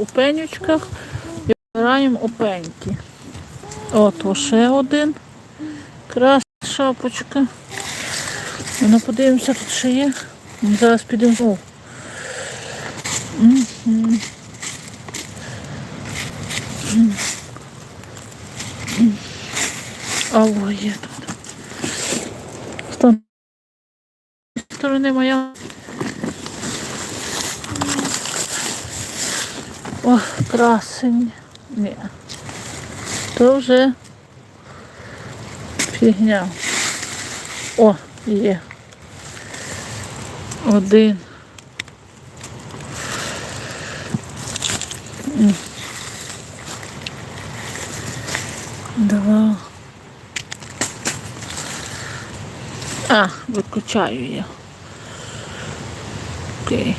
у пенючках і вибираємо опеньки. От, ще один. Красна шапочка. Ну, подивимося, тут ще є. Зараз підемо. Алло, є тут. З сторони моя. О, красень. Ні. То вже фігня. О, є. Один. Два. А, виключаю я. Окей.